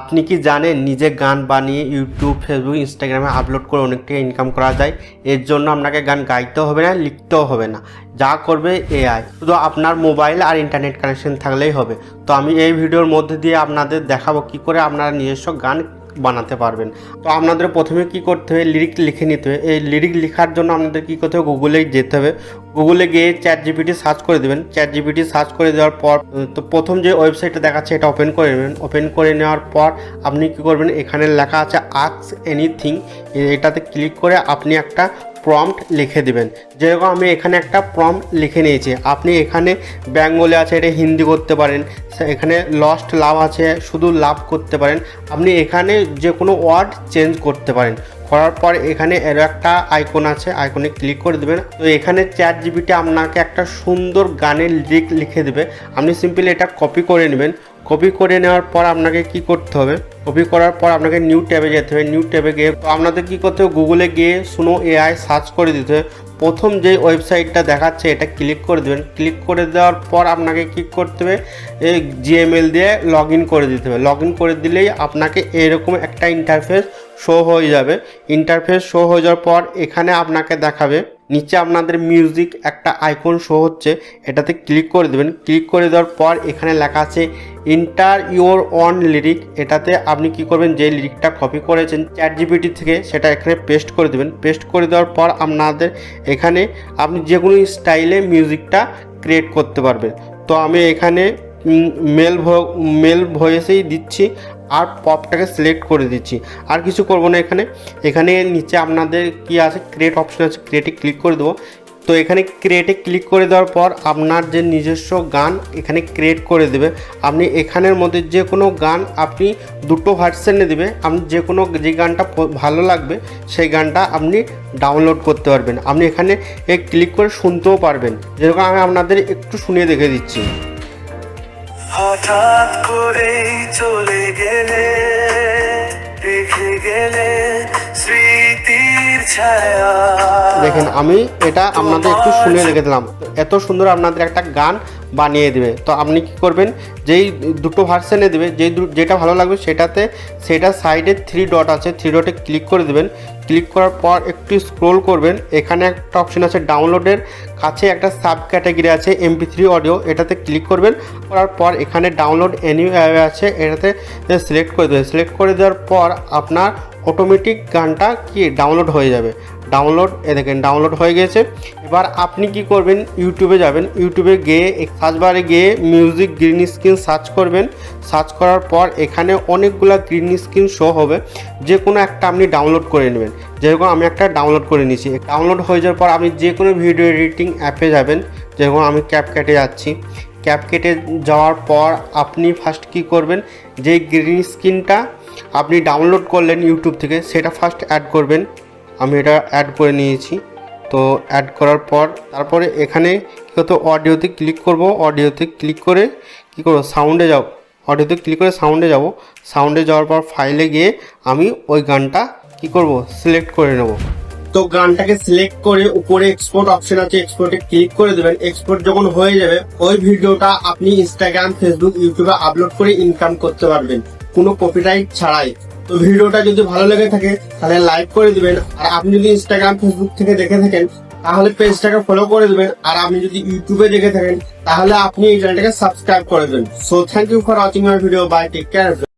আপনি কি জানেন নিজে গান বানিয়ে ইউটিউব ফেসবুক ইনস্টাগ্রামে আপলোড করে অনেক টাকা ইনকাম করা যায়? এর জন্য আপনাকে গান গাইতেও হবে না, লিখতেও হবে না। যা করবে এআই শুধু আপনার মোবাইল আর ইন্টারনেট কানেকশন থাকলেই হবে। তো আমি এই ভিডিওর মধ্যে দিয়ে আপনাদের দেখাবো কি করে আপনারা নিজস্ব গান বানাতে পারবেন। তো আপনাদের প্রথমে কি করতে হবে? লিরিক লিখে নিতে হবে। এই লিরিক লেখার জন্য আপনাদের কি করতে হবে? গুগলে যেতে হবে। গুগলে গিয়ে চ্যাট জিপিটি সার্চ করে দেবেন। চ্যাট জিপিটি সার্চ করে দেওয়ার পর তো প্রথম যে ওয়েবসাইটটা দেখাচ্ছে, এটা ওপেন করে নেবেন। ওপেন করে নেওয়ার পর আপনি কী করবেন? এখানে লেখা আছে আক্স এনিথিং এটাতে ক্লিক করে আপনি একটা প্রম্পট লিখে দিবেন। যেরকম আমি এখানে একটা প্রম্পট লিখে নিয়েছি। আপনি এখানে বেঙ্গলি আছে, এটা হিন্দি করতে পারেন। এখানে লস্ট লাভ আছে, শুধু লাভ করতে পারেন। আপনি এখানে যে কোনো ওয়ার্ড চেঞ্জ করতে পারেন। করার পর এখানে এর একটা আইকন আছে আইকনে ক্লিক করে দেবেন। তো এখানে চ্যাট জিবিটি আপনাকে একটা সুন্দর গানের লিরিক লিখে দেবে। আপনি সিম্পলি এটা কপি করে নেবেন। কপি করে নেওয়ার পর আপনাকে কি করতে হবে? কপি করার পর আপনাকে নিউ ট্যাবে যেতে হবে। নিউ ট্যাবে গিয়ে তো আপনাদের কী করতে হবে? গুগলে গিয়ে শুনো এআই সার্চ করে দিতে হবে। প্রথম যে ওয়েবসাইটটা দেখাচ্ছে, এটা ক্লিক করে দেবেন। ক্লিক করে দেওয়ার পর আপনাকে কি করতে হবে? এই জিএমএল দিয়ে লগ করে দিতে হবে। লগ করে দিলেই আপনাকে এরকম একটা ইন্টারফেস শো হয়ে যাবে। ইন্টারফেস শো হয়ে যাওয়ার পর এখানে আপনাকে দেখাবে নিচে আপনাদের মিউজিক একটা আইকন শো হচ্ছে, এটাতে ক্লিক করে দেবেন। ক্লিক করে দেওয়ার পর এখানে লেখা আছে ইন্টার ইউর অন লিরিক এটাতে আপনি কি করবেন, যে লিরিকটা কপি করেছেন চ্যাট জিপিটি থেকে, সেটা এখানে পেস্ট করে দেবেন। পেস্ট করে দেওয়ার পর আপনাদের এখানে আপনি যে কোনো স্টাইলে মিউজিকটা ক্রিয়েট করতে পারবেন। তো আমি এখানে মেল মেল ভয়েসেই দিচ্ছি। আর পপটাকে সিলেক্ট করে দিচ্ছি। আর কিছু করব না এখানে। এখানে নিচে আপনাদের কি আছে? ক্রিয়েট অপশন আছে। ক্রিয়েটে ক্লিক করে দেবো। তো এখানে ক্রিয়েটে ক্লিক করে দেওয়ার পর আপনার যে নিজস্ব গান এখানে ক্রিয়েট করে দেবে। আপনি এখানের মধ্যে যে কোনো গান আপনি দুটো ভার্সেনে দেবে। আপনি যে কোনো যে গানটা ভালো লাগবে, সেই গানটা আপনি ডাউনলোড করতে পারবেন। আপনি এখানে ক্লিক করে শুনতেও পারবেন। যেরকম আমি আপনাদের একটু শুনিয়ে দেখে দিচ্ছি। হঠাৎ করেই চলে গেলে রেখে গেলে স্মৃতির ছায়া। দেখেন আমি এটা আপনাদের একটু শুনে রেখে দিলাম। এত সুন্দর আপনাদের একটা গান বানিয়ে দেবে। তো আপনি কি করবেন যেই দুটো ভার্সনে দেবে যেই যেটা ভালো লাগবে সেটাতে সেটা সাইডে থ্রি ডট আছে থ্রি ডটে ক্লিক করে দেবেন। ক্লিক করার পর একটু স্ক্রোল করবেন। এখানে একটা অপশন আছে ডাউনলোডের। কাছে একটা সাব ক্যাটাগরি আছে এমপি থ্রি অডিও এটাতে ক্লিক করবেন। করার পর এখানে ডাউনলোড এনি আছে। এটাতে সিলেক্ট করে দেবেন। সিলেক্ট করে দেওয়ার পর আপনার অটোমেটিক গানটা কি ডাউনলোড হয়ে যাবে? ডাউনলোড এ দেখেন ডাউনলোড হয়ে গেছে। এবার আপনি কি করবেন? ইউটিউবে যাবেন। ইউটিউবে গিয়ে সার্চ বারে গিয়ে মিউজিক গ্রিন স্ক্রিন সার্চ করবেন। সার্চ করার পর এখানে অনেকগুলা গ্রিন স্ক্রিন শো হবে। যে কোনো একটা আপনি ডাউনলোড করে নেবেন। যেরকম আমি একটা ডাউনলোড করে নিয়েছি। ডাউনলোড হয়ে যাওয়ার পর আপনি যে কোনো ভিডিও এডিটিং অ্যাপে যাবেন। যেরকম আমি ক্যাপ কেটে যাচ্ছি। ক্যাপ কেটে যাওয়ার পর আপনি ফার্স্ট কি করবেন? যে গ্রিন স্ক্রিনটা আপনি ডাউনলোড করলেন ইউটিউব থেকে, সেটা ফার্স্ট অ্যাড করবেন। আমি এটা অ্যাড করে নিয়েছি। তো অ্যাড করার পর, তারপরে এখানে কী হতো অডিওতে ক্লিক করব। অডিওতে ক্লিক করে কী করব? সাউন্ডে যাব। অডিওতে ক্লিক করে সাউন্ডে যাব। সাউন্ডে যাওয়ার পর ফাইলে গিয়ে আমি ওই গানটা কি করব? সিলেক্ট করে নেব। তো গানটাকে সিলেক্ট করে উপরে এক্সপোর্ট অপশন আছে এক্সপোর্টে ক্লিক করে দেবেন। এক্সপোর্ট যখন হয়ে যাবে, ওই ভিডিওটা আপনি ইনস্টাগ্রাম ফেসবুক ইউটিউবে আপলোড করে ইনকাম করতে পারবেন। কোনো কপিরাইট ছাড়াই। তো ভিডিওটা যদি ভালো লেগে থাকে, তাহলে লাইক করে দিবেন। আর আপনি যদি ইনস্টাগ্রাম ফেসবুক থেকে দেখে থাকেন, তাহলে পেজটাকে ফলো করে দেবেন। আর আপনি যদি ইউটিউবে দেখে থাকেন, তাহলে আপনি এই চ্যানেলটাকে সাবস্ক্রাইব করে দেবেন। So thank you for watching my video bye take care